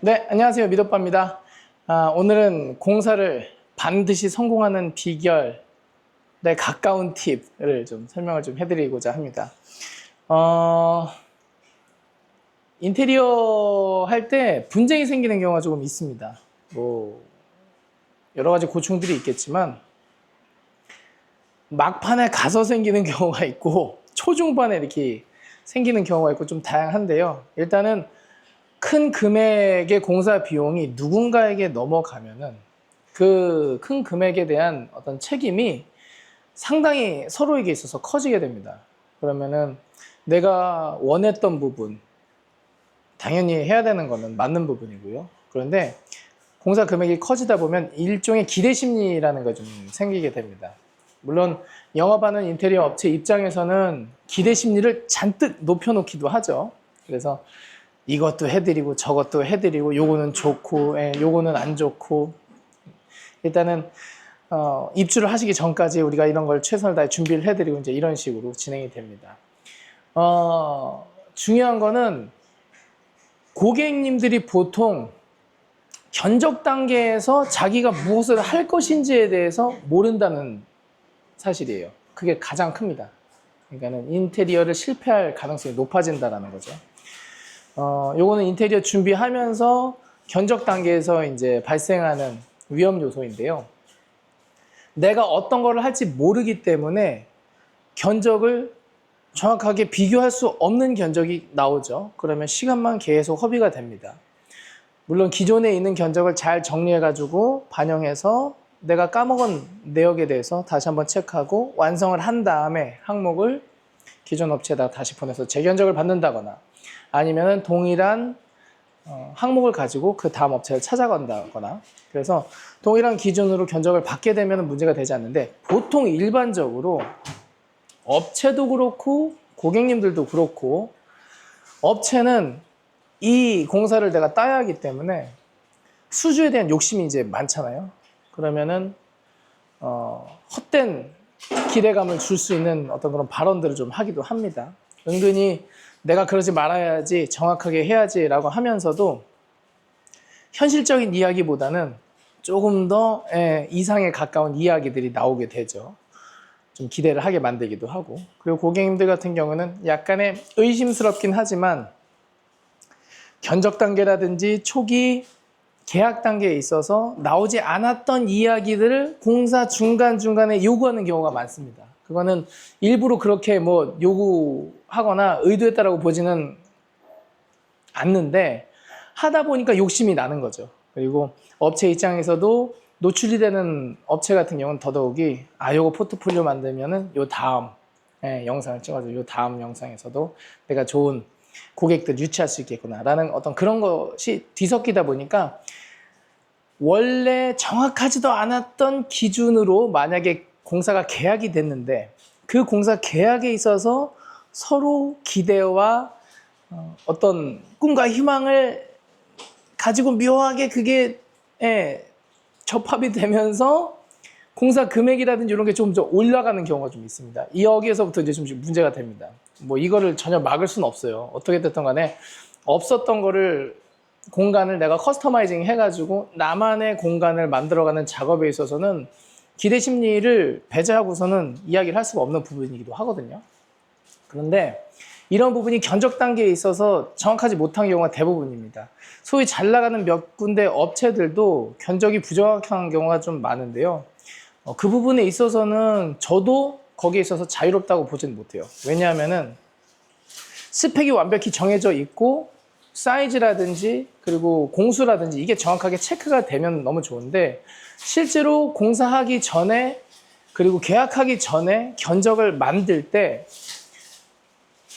네, 안녕하세요. 미도빠입니다. 아, 오늘은 공사를 반드시 성공하는 비결에 가까운 팁을 좀 설명을 좀 해드리고자 합니다. 어, 인테리어 할 때 분쟁이 생기는 경우가 조금 있습니다. 뭐, 여러 가지 고충들이 있겠지만, 막판에 가서 생기는 경우가 있고, 초중반에 이렇게 생기는 경우가 있고 좀 다양한데요. 일단은 큰 금액의 공사 비용이 누군가에게 넘어가면은 그 큰 금액에 대한 어떤 책임이 상당히 서로에게 있어서 커지게 됩니다. 그러면은 내가 원했던 부분, 당연히 해야 되는 거는 맞는 부분이고요. 그런데 공사 금액이 커지다 보면 일종의 기대 심리라는 게 좀 생기게 됩니다. 물론 영업하는 인테리어 업체 입장에서는 기대 심리를 잔뜩 높여놓기도 하죠. 그래서 이것도 해드리고 저것도 해드리고 요거는 좋고 예, 요거는 안 좋고 일단은 어, 입주를 하시기 전까지 우리가 이런 걸 최선을 다해 준비를 해드리고 이제 이런 식으로 진행이 됩니다. 어, 중요한 거는 고객님들이 보통 견적 단계에서 자기가 무엇을 할 것인지에 대해서 모른다는 사실이에요. 그게 가장 큽니다. 그러니까는 인테리어를 실패할 가능성이 높아진다라는 거죠. 어, 요거는 인테리어 준비하면서 견적 단계에서 이제 발생하는 위험 요소인데요. 내가 어떤 거를 할지 모르기 때문에 견적을 정확하게 비교할 수 없는 견적이 나오죠. 그러면 시간만 계속 허비가 됩니다. 물론 기존에 있는 견적을 잘 정리해가지고 반영해서 내가 까먹은 내역에 대해서 다시 한번 체크하고 완성을 한 다음에 항목을 기존 업체에다 다시 보내서 재견적을 받는다거나 아니면 동일한 어, 항목을 가지고 그 다음 업체를 찾아간다거나 그래서 동일한 기준으로 견적을 받게 되면 문제가 되지 않는데 보통 일반적으로 업체도 그렇고 고객님들도 그렇고 업체는 이 공사를 내가 따야 하기 때문에 수주에 대한 욕심이 이제 많잖아요. 그러면은 어, 헛된 기대감을 줄 수 있는 어떤 그런 발언들을 좀 하기도 합니다. 은근히 내가 그러지 말아야지 정확하게 해야지라고 하면서도 현실적인 이야기보다는 조금 더 예, 이상에 가까운 이야기들이 나오게 되죠. 좀 기대를 하게 만들기도 하고 그리고 고객님들 같은 경우는 약간의 의심스럽긴 하지만 견적 단계라든지 초기 계약 단계에 있어서 나오지 않았던 이야기들을 공사 중간중간에 요구하는 경우가 많습니다. 그거는 일부러 그렇게 뭐 요구하거나 의도했다라고 보지는 않는데 하다 보니까 욕심이 나는 거죠. 그리고 업체 입장에서도 노출이 되는 업체 같은 경우는 더더욱이 아 요거 포트폴리오 만들면은 요 다음 예, 영상을 찍어서 요 다음 영상에서도 내가 좋은 고객들 유치할 수 있겠구나라는 어떤 그런 것이 뒤섞이다 보니까 원래 정확하지도 않았던 기준으로 만약에 공사가 계약이 됐는데 그 공사 계약에 있어서 서로 기대와 어, 어떤 꿈과 희망을 가지고 묘하게 그게 예, 접합이 되면서 공사 금액이라든지 이런 게좀더 올라가는 경우가 좀 있습니다. 이 여기에서부터 이제 좀 문제가 됩니다. 뭐 이거를 전혀 막을 수는 없어요. 어떻게 됐든 간에 없었던 거를 공간을 내가 커스터마이징 해가지고 나만의 공간을 만들어가는 작업에 있어서는 기대 심리를 배제하고서는 이야기를 할 수가 없는 부분이기도 하거든요. 그런데 이런 부분이 견적 단계에 있어서 정확하지 못한 경우가 대부분입니다. 소위 잘 나가는 몇 군데 업체들도 견적이 부정확한 경우가 좀 많은데요. 어, 그 부분에 있어서는 저도 거기에 있어서 자유롭다고 보지는 못해요. 왜냐하면은 스펙이 완벽히 정해져 있고 사이즈라든지 그리고 공수라든지 이게 정확하게 체크가 되면 너무 좋은데 실제로 공사하기 전에 그리고 계약하기 전에 견적을 만들 때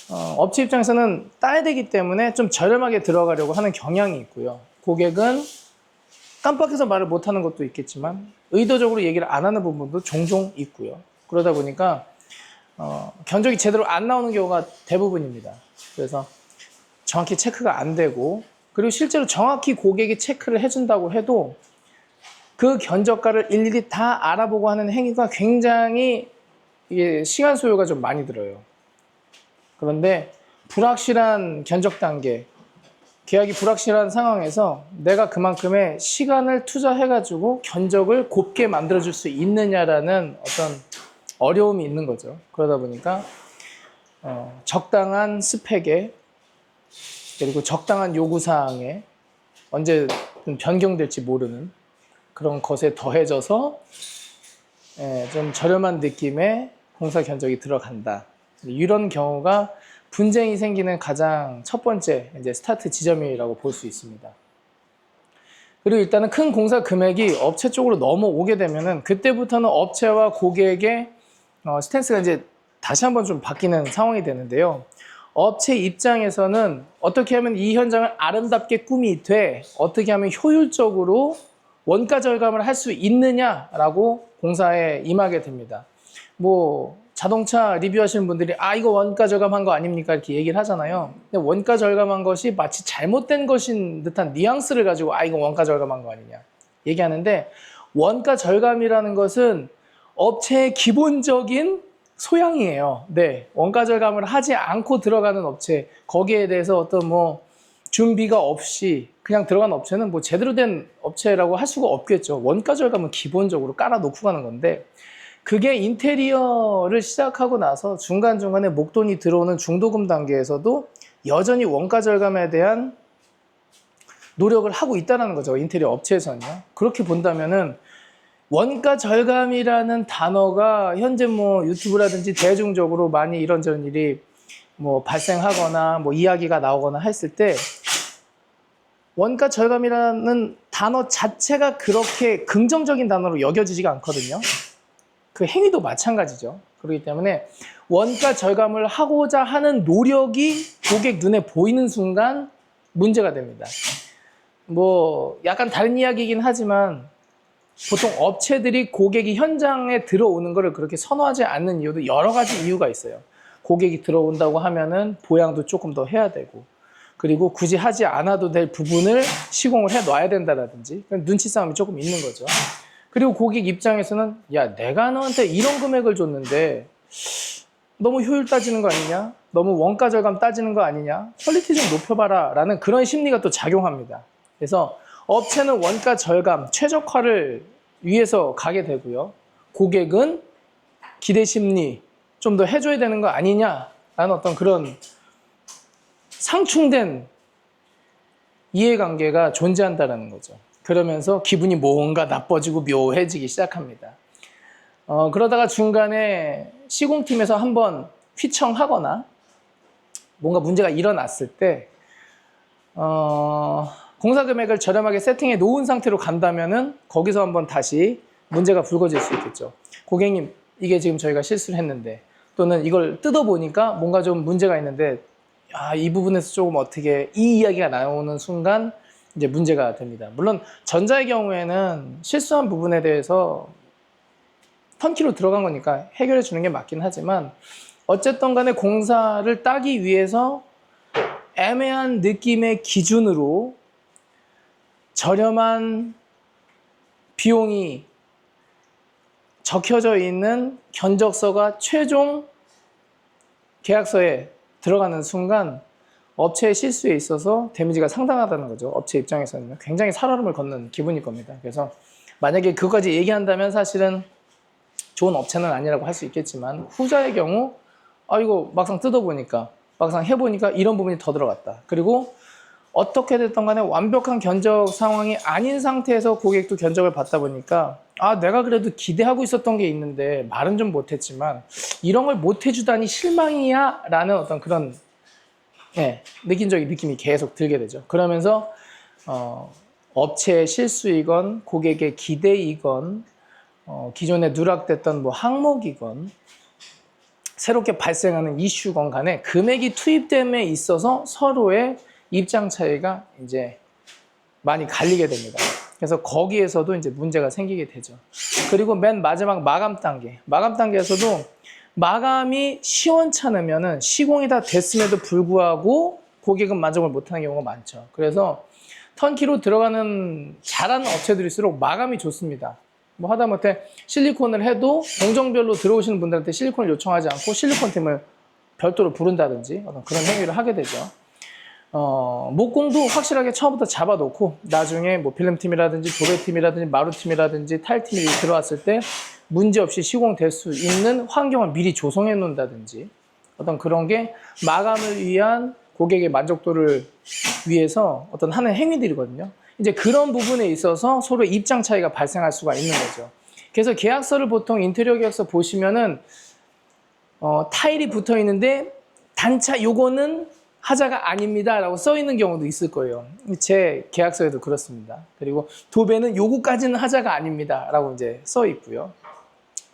어, 업체 입장에서는 따야 되기 때문에 좀 저렴하게 들어가려고 하는 경향이 있고요. 고객은 깜빡해서 말을 못하는 것도 있겠지만 의도적으로 얘기를 안 하는 부분도 종종 있고요. 그러다 보니까 어, 견적이 제대로 안 나오는 경우가 대부분입니다. 그래서 정확히 체크가 안 되고 그리고 실제로 정확히 고객이 체크를 해준다고 해도 그 견적가를 일일이 다 알아보고 하는 행위가 굉장히 이게 시간 소요가 좀 많이 들어요. 그런데 불확실한 견적 단계, 계약이 불확실한 상황에서 내가 그만큼의 시간을 투자해가지고 견적을 곱게 만들어줄 수 있느냐라는 어떤 어려움이 있는 거죠. 그러다 보니까 어, 적당한 스펙에 그리고 적당한 요구사항에 언제 변경될지 모르는 그런 것에 더해져서 예, 좀 저렴한 느낌의 공사 견적이 들어간다. 이런 경우가 분쟁이 생기는 가장 첫 번째 이제 스타트 지점이라고 볼 수 있습니다. 그리고 일단은 큰 공사 금액이 업체 쪽으로 넘어오게 되면은 그때부터는 업체와 고객의 어, 스탠스가 이제 다시 한번 좀 바뀌는 상황이 되는데요. 업체 입장에서는 어떻게 하면 이 현장을 아름답게 꾸미 돼 어떻게 하면 효율적으로 원가 절감을 할 수 있느냐라고 공사에 임하게 됩니다. 뭐 자동차 리뷰하시는 분들이 아 이거 원가 절감한 거 아닙니까 이렇게 얘기를 하잖아요. 근데 원가 절감한 것이 마치 잘못된 것인 듯한 뉘앙스를 가지고 아 이거 원가 절감한 거 아니냐 얘기하는데 원가 절감이라는 것은 업체의 기본적인 소양이에요. 네, 원가 절감을 하지 않고 들어가는 업체 거기에 대해서 어떤 뭐 준비가 없이 그냥 들어간 업체는 뭐 제대로 된 업체라고 할 수가 없겠죠. 원가 절감은 기본적으로 깔아놓고 가는 건데 그게 인테리어를 시작하고 나서 중간중간에 목돈이 들어오는 중도금 단계에서도 여전히 원가 절감에 대한 노력을 하고 있다는 거죠. 인테리어 업체에서는요. 그렇게 본다면은 원가 절감이라는 단어가 현재 뭐 유튜브라든지 대중적으로 많이 이런저런 일이 뭐 발생하거나 뭐 이야기가 나오거나 했을 때 원가 절감이라는 단어 자체가 그렇게 긍정적인 단어로 여겨지지가 않거든요. 그 행위도 마찬가지죠. 그렇기 때문에 원가 절감을 하고자 하는 노력이 고객 눈에 보이는 순간 문제가 됩니다. 뭐 약간 다른 이야기이긴 하지만 보통 업체들이 고객이 현장에 들어오는 것을 그렇게 선호하지 않는 이유도 여러 가지 이유가 있어요. 고객이 들어온다고 하면은 보양도 조금 더 해야 되고 그리고 굳이 하지 않아도 될 부분을 시공을 해 놔야 된다라든지 눈치 싸움이 조금 있는 거죠. 그리고 고객 입장에서는 야 내가 너한테 이런 금액을 줬는데 너무 효율 따지는 거 아니냐? 너무 원가 절감 따지는 거 아니냐? 퀄리티 좀 높여봐라 라는 그런 심리가 또 작용합니다. 그래서 업체는 원가 절감, 최적화를 위해서 가게 되고요. 고객은 기대 심리 좀 더 해줘야 되는 거 아니냐라는 어떤 그런 상충된 이해관계가 존재한다는 거죠. 그러면서 기분이 뭔가 나빠지고 묘해지기 시작합니다. 어, 그러다가 중간에 시공팀에서 한번 휘청하거나 뭔가 문제가 일어났을 때 어, 공사 금액을 저렴하게 세팅해 놓은 상태로 간다면은 거기서 한번 다시 문제가 불거질 수 있겠죠. 고객님, 이게 지금 저희가 실수를 했는데 또는 이걸 뜯어보니까 뭔가 좀 문제가 있는데 아, 이 부분에서 조금 어떻게 이 이야기가 나오는 순간 이제 문제가 됩니다. 물론 전자의 경우에는 실수한 부분에 대해서 턴키로 들어간 거니까 해결해 주는 게 맞긴 하지만 어쨌든 간에 공사를 따기 위해서 애매한 느낌의 기준으로 저렴한 비용이 적혀져 있는 견적서가 최종 계약서에 들어가는 순간 업체의 실수에 있어서 데미지가 상당하다는 거죠. 업체 입장에서는 굉장히 살얼음을 걷는 기분일 겁니다. 그래서 만약에 그것까지 얘기한다면 사실은 좋은 업체는 아니라고 할 수 있겠지만 후자의 경우 아 이거 막상 뜯어보니까 막상 해보니까 이런 부분이 더 들어갔다. 그리고 어떻게 됐던 간에 완벽한 견적 상황이 아닌 상태에서 고객도 견적을 받다 보니까 아 내가 그래도 기대하고 있었던 게 있는데 말은 좀 못했지만 이런 걸 못 해주다니 실망이야? 라는 어떤 그런 예, 느낀적인 느낌이 계속 들게 되죠. 그러면서 어, 업체의 실수이건 고객의 기대이건 어, 기존에 누락됐던 뭐 항목이건 새롭게 발생하는 이슈건 간에 금액이 투입됨에 있어서 서로의 입장 차이가 이제 많이 갈리게 됩니다. 그래서 거기에서도 이제 문제가 생기게 되죠. 그리고 맨 마지막 마감 단계. 마감 단계에서도 마감이 시원찮으면은 시공이 다 됐음에도 불구하고 고객은 만족을 못하는 경우가 많죠. 그래서 턴키로 들어가는 잘하는 업체들일수록 마감이 좋습니다. 뭐 하다못해 실리콘을 해도 공정별로 들어오시는 분들한테 실리콘을 요청하지 않고 실리콘 팀을 별도로 부른다든지 어떤 그런 행위를 하게 되죠. 어, 목공도 확실하게 처음부터 잡아놓고 나중에 뭐 필름팀이라든지 도배팀이라든지 마루팀이라든지 타일팀이 들어왔을 때 문제없이 시공될 수 있는 환경을 미리 조성해 놓는다든지 어떤 그런 게 마감을 위한 고객의 만족도를 위해서 어떤 하는 행위들이거든요. 이제 그런 부분에 있어서 서로 입장 차이가 발생할 수가 있는 거죠. 그래서 계약서를 보통 인테리어 계약서 보시면은 어, 타일이 붙어 있는데 단차 요거는 하자가 아닙니다라고 써 있는 경우도 있을 거예요. 제 계약서에도 그렇습니다. 그리고 도배는 요거까지는 하자가 아닙니다라고 이제 써 있고요.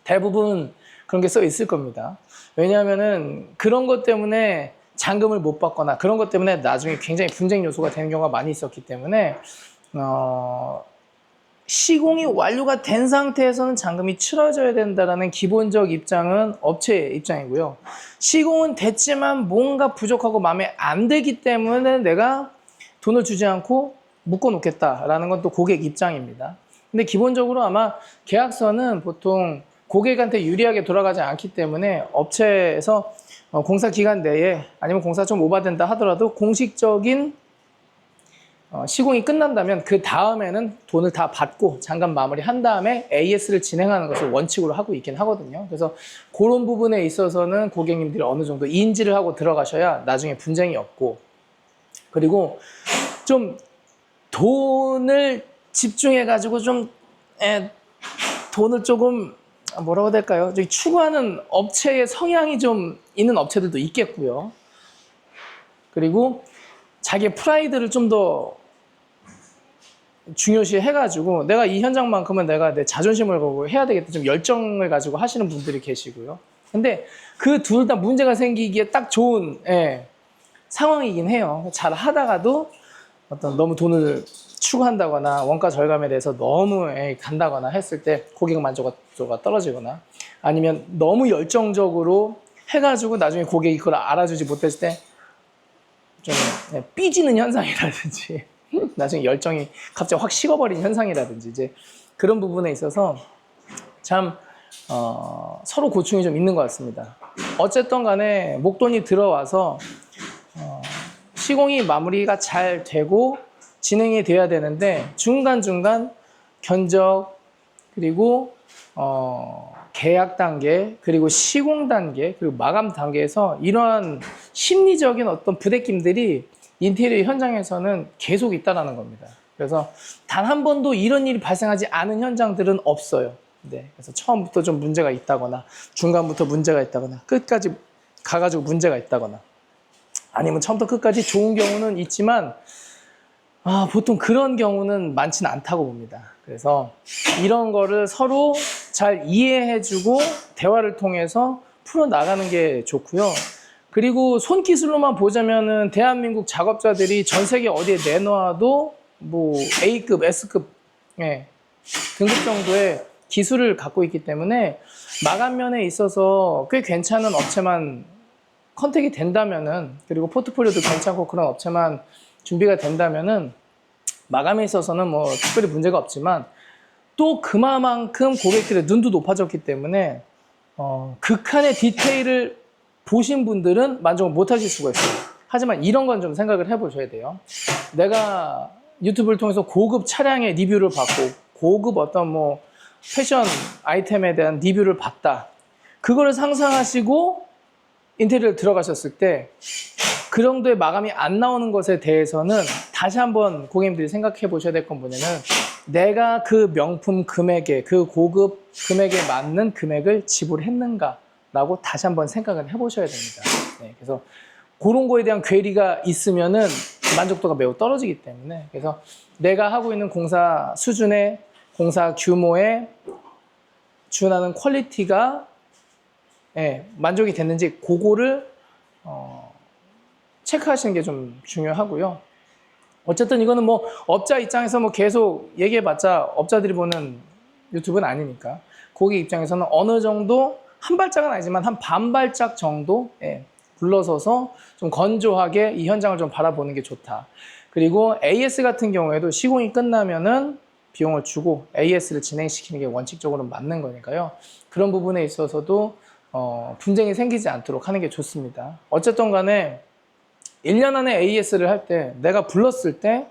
대부분 그런 게 써 있을 겁니다. 왜냐하면은 그런 것 때문에 잔금을 못 받거나 그런 것 때문에 나중에 굉장히 분쟁 요소가 되는 경우가 많이 있었기 때문에 어, 시공이 완료가 된 상태에서는 잔금이 치러져야 된다라는 기본적 입장은 업체의 입장이고요. 시공은 됐지만 뭔가 부족하고 마음에 안 들기 때문에 내가 돈을 주지 않고 묶어 놓겠다라는 건 또 고객 입장입니다. 근데 기본적으로 아마 계약서는 보통 고객한테 유리하게 돌아가지 않기 때문에 업체에서 어, 공사 기간 내에 아니면 공사 좀 오바된다 하더라도 공식적인 어, 시공이 끝난다면 그 다음에는 돈을 다 받고 잠깐 마무리 한 다음에 AS를 진행하는 것을 원칙으로 하고 있긴 하거든요. 그래서 그런 부분에 있어서는 고객님들이 어느 정도 인지를 하고 들어가셔야 나중에 분쟁이 없고 그리고 좀 돈을 집중해 가지고 좀 에, 돈을 조금 뭐라고 해야 될까요? 저기 추구하는 업체의 성향이 좀 있는 업체들도 있겠고요. 그리고 자기의 프라이드를 좀더 중요시 해가지고 내가 이 현장만큼은 내가 내 자존심을 걸고 해야 되겠다 좀 열정을 가지고 하시는 분들이 계시고요. 근데 그 둘 다 문제가 생기기에 딱 좋은 예, 상황이긴 해요. 잘 하다가도 어떤 너무 돈을 추구한다거나 원가 절감에 대해서 너무 예, 간다거나 했을 때 고객 만족도가 떨어지거나 아니면 너무 열정적으로 해가지고 나중에 고객이 그걸 알아주지 못했을 때좀 예, 삐지는 현상이라든지 나중에 열정이 갑자기 확 식어버린 현상이라든지 이제 그런 부분에 있어서 참 어, 서로 고충이 좀 있는 것 같습니다. 어쨌든 간에 목돈이 들어와서 어, 시공이 마무리가 잘 되고 진행이 돼야 되는데 중간중간 견적 그리고 어, 계약 단계 그리고 시공 단계 그리고 마감 단계에서 이러한 심리적인 어떤 부대낌들이 인테리어 현장에서는 계속 있다라는 겁니다. 그래서 단 한 번도 이런 일이 발생하지 않은 현장들은 없어요. 네, 그래서 처음부터 좀 문제가 있다거나 중간부터 문제가 있다거나 끝까지 가가지고 문제가 있다거나 아니면 처음부터 끝까지 좋은 경우는 있지만 아, 보통 그런 경우는 많지는 않다고 봅니다. 그래서 이런 거를 서로 잘 이해해주고 대화를 통해서 풀어나가는 게 좋고요. 그리고 손기술로만 보자면은 대한민국 작업자들이 전 세계 어디에 내놔도 뭐 A급, S급 예, 등급 정도의 기술을 갖고 있기 때문에 마감면에 있어서 꽤 괜찮은 업체만 컨택이 된다면은 그리고 포트폴리오도 괜찮고 그런 업체만 준비가 된다면은 마감에 있어서는 뭐 특별히 문제가 없지만 또 그만큼 고객들의 눈도 높아졌기 때문에 어, 극한의 디테일을 보신 분들은 만족을 못 하실 수가 있어요. 하지만 이런 건 좀 생각을 해보셔야 돼요. 내가 유튜브를 통해서 고급 차량의 리뷰를 받고 고급 어떤 뭐 패션 아이템에 대한 리뷰를 봤다. 그거를 상상하시고 인테리어를 들어가셨을 때 그 정도의 마감이 안 나오는 것에 대해서는 다시 한번 고객님들이 생각해 보셔야 될 건 뭐냐면 내가 그 명품 금액에 그 고급 금액에 맞는 금액을 지불했는가 라고 다시 한번 생각을 해보셔야 됩니다. 네, 그래서 그런 거에 대한 괴리가 있으면은 만족도가 매우 떨어지기 때문에 그래서 내가 하고 있는 공사 수준의 공사 규모에 준하는 퀄리티가 예, 만족이 됐는지 그거를 어, 체크하시는 게 좀 중요하고요. 어쨌든 이거는 뭐 업자 입장에서 뭐 계속 얘기해봤자 업자들이 보는 유튜브는 아니니까 고객 입장에서는 어느 정도 한 발짝은 아니지만 한 반 발짝 정도 예, 굴러서서 좀 건조하게 이 현장을 좀 바라보는 게 좋다. 그리고 AS 같은 경우에도 시공이 끝나면은 비용을 주고 AS를 진행시키는 게 원칙적으로 맞는 거니까요. 그런 부분에 있어서도 어, 분쟁이 생기지 않도록 하는 게 좋습니다. 어쨌든 간에 1년 안에 AS를 할 때 내가 불렀을 때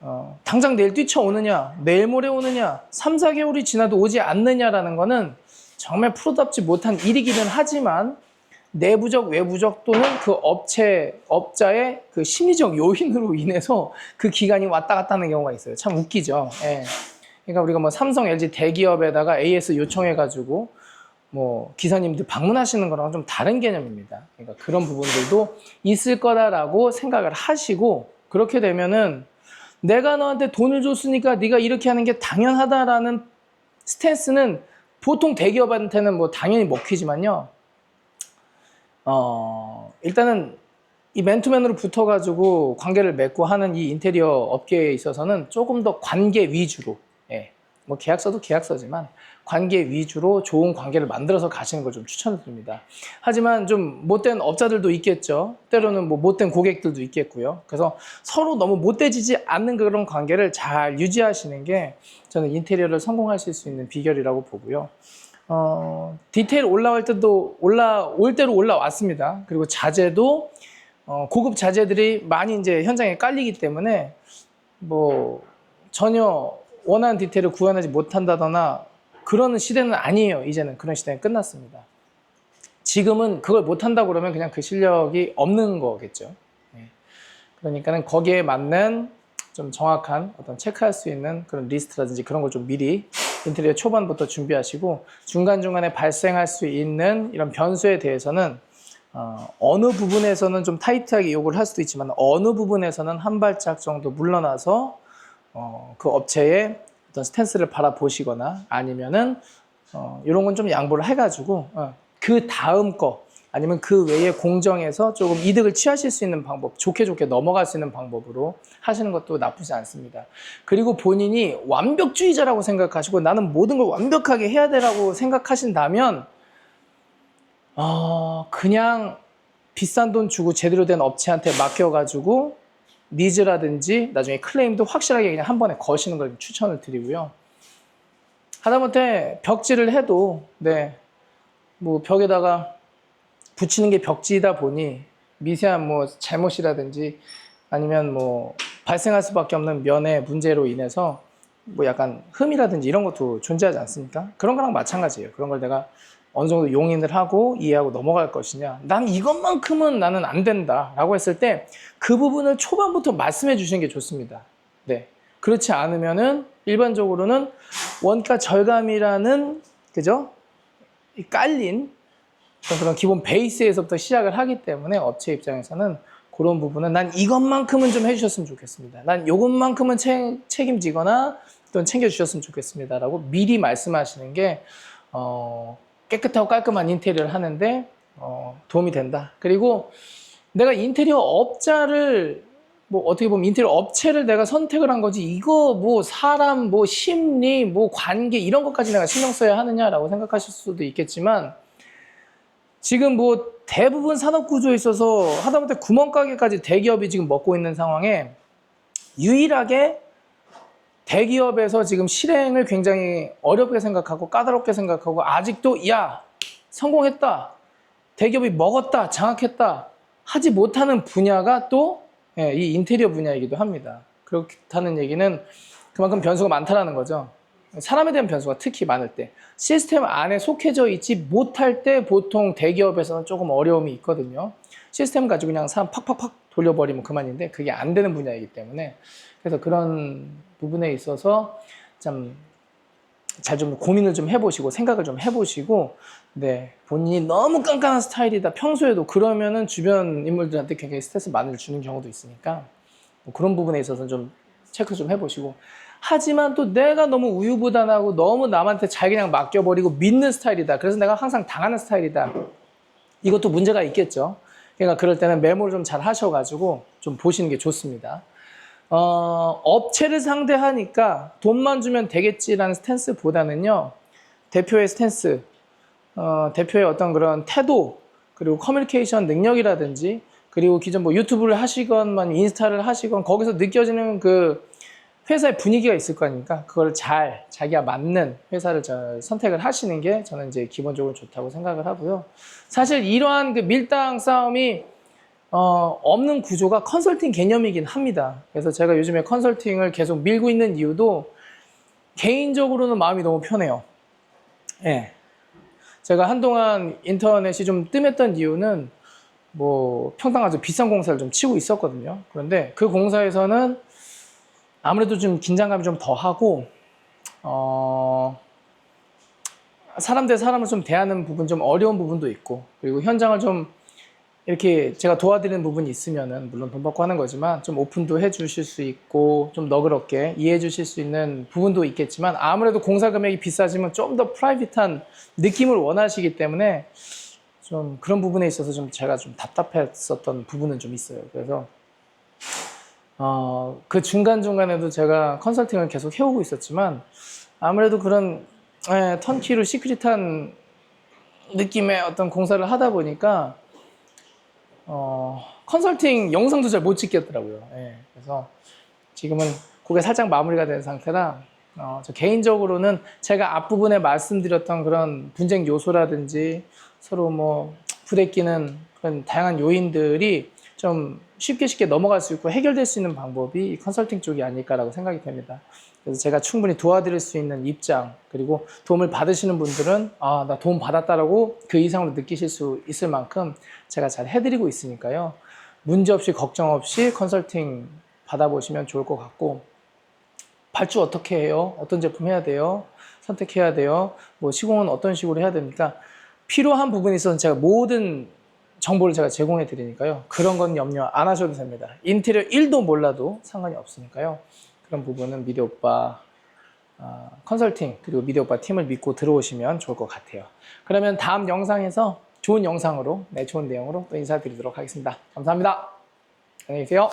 어, 당장 내일 뛰쳐오느냐, 내일 모레 오느냐, 3, 4개월이 지나도 오지 않느냐라는 거는 정말 프로답지 못한 일이기는 하지만 내부적, 외부적 또는 그 업체, 업자의 그 심리적 요인으로 인해서 그 기간이 왔다 갔다 하는 경우가 있어요. 참 웃기죠. 예. 그러니까 우리가 뭐 삼성, LG 대기업에다가 AS 요청해 가지고 뭐 기사님들 방문하시는 거랑 좀 다른 개념입니다. 그러니까 그런 부분들도 있을 거다라고 생각을 하시고 그렇게 되면은 내가 너한테 돈을 줬으니까 네가 이렇게 하는 게 당연하다라는 스탠스는 보통 대기업한테는 뭐 당연히 먹히지만요. 어, 일단은 이 맨투맨으로 붙어가지고 관계를 맺고 하는 이 인테리어 업계에 있어서는 조금 더 관계 위주로, 예. 뭐 계약서도 계약서지만 관계 위주로 좋은 관계를 만들어서 가시는 걸 좀 추천을 드립니다. 하지만 좀 못된 업자들도 있겠죠. 때로는 뭐 못된 고객들도 있겠고요. 그래서 서로 너무 못돼지지 않는 그런 관계를 잘 유지하시는 게 저는 인테리어를 성공하실 수 있는 비결이라고 보고요. 어, 디테일 올라올 때도 올라올 대로 올라왔습니다. 그리고 자재도 어, 고급 자재들이 많이 이제 현장에 깔리기 때문에 뭐 전혀 원하는 디테일을 구현하지 못한다거나 그런 시대는 아니에요. 이제는 그런 시대는 끝났습니다. 지금은 그걸 못한다고 그러면 그냥 그 실력이 없는 거겠죠. 네. 그러니까는 거기에 맞는 좀 정확한 어떤 체크할 수 있는 그런 리스트라든지 그런 걸 좀 미리 인테리어 초반부터 준비하시고 중간중간에 발생할 수 있는 이런 변수에 대해서는 어, 어느 부분에서는 좀 타이트하게 요구를 할 수도 있지만 어느 부분에서는 한 발짝 정도 물러나서 어, 그 업체의 어떤 스탠스를 바라보시거나 아니면은 어, 이런 건 좀 양보를 해가지고 어, 그 다음 거 아니면 그 외의 공정에서 조금 이득을 취하실 수 있는 방법, 좋게 좋게 넘어갈 수 있는 방법으로 하시는 것도 나쁘지 않습니다. 그리고 본인이 완벽주의자라고 생각하시고 나는 모든 걸 완벽하게 해야 되라고 생각하신다면 어, 그냥 비싼 돈 주고 제대로 된 업체한테 맡겨가지고 니즈라든지 나중에 클레임도 확실하게 그냥 한 번에 거시는 걸 추천을 드리고요. 하다못해 벽지를 해도 네, 뭐 벽에다가 붙이는 게 벽지이다 보니 미세한 뭐 잘못이라든지 아니면 뭐 발생할 수밖에 없는 면의 문제로 인해서 뭐 약간 흠이라든지 이런 것도 존재하지 않습니까? 그런 거랑 마찬가지예요. 그런 걸 내가 어느 정도 용인을 하고 이해하고 넘어갈 것이냐. 난 이것만큼은 나는 안 된다. 라고 했을 때 그 부분을 초반부터 말씀해 주시는 게 좋습니다. 네. 그렇지 않으면은 일반적으로는 원가 절감이라는, 그죠? 이 깔린 그런 기본 베이스에서부터 시작을 하기 때문에 업체 입장에서는 그런 부분은 난 이것만큼은 좀 해주셨으면 좋겠습니다. 난 이것만큼은 책, 책임지거나 또는 챙겨주셨으면 좋겠습니다라고 미리 말씀하시는 게 어, 깨끗하고 깔끔한 인테리어를 하는데 어, 도움이 된다. 그리고 내가 인테리어 업자를 뭐 어떻게 보면 인테리어 업체를 내가 선택을 한 거지 이거 뭐 사람 뭐 심리 뭐 관계 이런 것까지 내가 신경 써야 하느냐라고 생각하실 수도 있겠지만 지금 뭐 대부분 산업 구조에 있어서 하다못해 구멍가게까지 대기업이 지금 먹고 있는 상황에 유일하게 대기업에서 지금 실행을 굉장히 어렵게 생각하고 까다롭게 생각하고 아직도 야 성공했다 대기업이 먹었다 장악했다 하지 못하는 분야가 또 이 인테리어 분야이기도 합니다. 그렇다는 얘기는 그만큼 변수가 많다라는 거죠. 사람에 대한 변수가 특히 많을 때 시스템 안에 속해져 있지 못할 때 보통 대기업에서는 조금 어려움이 있거든요. 시스템 가지고 그냥 사람 팍팍팍 돌려버리면 그만인데 그게 안 되는 분야이기 때문에 그래서 그런 부분에 있어서 좀잘좀 고민을 좀 해보시고 생각을 좀 해보시고 네 본인이 너무 깐깐한 스타일이다 평소에도 그러면은 주변 인물들한테 굉장히 스트레스 많이 주는 경우도 있으니까 뭐 그런 부분에 있어서는 좀 체크 좀 해보시고. 하지만 또 내가 너무 우유부단하고 너무 남한테 잘 그냥 맡겨버리고 믿는 스타일이다 그래서 내가 항상 당하는 스타일이다 이것도 문제가 있겠죠. 그러니까 그럴 때는 메모를 좀 잘 하셔가지고 좀 보시는 게 좋습니다 어, 업체를 상대하니까 돈만 주면 되겠지라는 스탠스보다는요, 대표의 스탠스, 어, 대표의 어떤 그런 태도, 그리고 커뮤니케이션 능력이라든지, 그리고 기존 뭐 유튜브를 하시건, 뭐 인스타를 하시건, 거기서 느껴지는 그 회사의 분위기가 있을 거 아닙니까? 그걸 잘, 자기가 맞는 회사를 잘 선택을 하시는 게 저는 이제 기본적으로 좋다고 생각을 하고요. 사실 이러한 그 밀당 싸움이 어, 없는 구조가 컨설팅 개념이긴 합니다. 그래서 제가 요즘에 컨설팅을 계속 밀고 있는 이유도 개인적으로는 마음이 너무 편해요. 예. 제가 한동안 인터넷이 좀 뜸했던 이유는 뭐 평당 아주 비싼 공사를 좀 치고 있었거든요. 그런데 그 공사에서는 아무래도 좀 긴장감이 좀 더 하고 어 사람 대 사람을 좀 대하는 부분 좀 어려운 부분도 있고 그리고 현장을 좀 이렇게 제가 도와드리는 부분이 있으면은 물론 돈 받고 하는 거지만 좀 오픈도 해 주실 수 있고 좀 너그럽게 이해해 주실 수 있는 부분도 있겠지만 아무래도 공사 금액이 비싸지면 좀 더 프라이빗한 느낌을 원하시기 때문에 좀 그런 부분에 있어서 좀 제가 좀 답답했었던 부분은 좀 있어요. 그래서 어, 그 중간 중간에도 제가 컨설팅을 계속 해오고 있었지만 아무래도 그런 예, 턴키로 시크릿한 느낌의 어떤 공사를 하다 보니까 어, 컨설팅 영상도 잘 못 찍겠더라고요. 예, 그래서 지금은 그게 살짝 마무리가 된 상태라 어, 저 개인적으로는 제가 앞부분에 말씀드렸던 그런 분쟁 요소라든지 서로 뭐 부대끼는 그런 다양한 요인들이 좀 쉽게 쉽게 넘어갈 수 있고 해결될 수 있는 방법이 이 컨설팅 쪽이 아닐까라고 생각이 됩니다. 그래서 제가 충분히 도와드릴 수 있는 입장 그리고 도움을 받으시는 분들은 아 나 도움 받았다라고 그 이상으로 느끼실 수 있을 만큼 제가 잘 해드리고 있으니까요 문제 없이 걱정 없이 컨설팅 받아보시면 좋을 것 같고 발주 어떻게 해요? 어떤 제품 해야 돼요? 선택해야 돼요? 뭐 시공은 어떤 식으로 해야 됩니까? 필요한 부분에 있어서 제가 모든 정보를 제가 제공해 드리니까요. 그런 건 염려 안 하셔도 됩니다. 인테리어 1도 몰라도 상관이 없으니까요. 그런 부분은 미디 오빠 어, 컨설팅 그리고 미디 오빠 팀을 믿고 들어오시면 좋을 것 같아요. 그러면 다음 영상에서 좋은 영상으로 네, 좋은 내용으로 또 인사드리도록 하겠습니다. 감사합니다. 안녕히 계세요.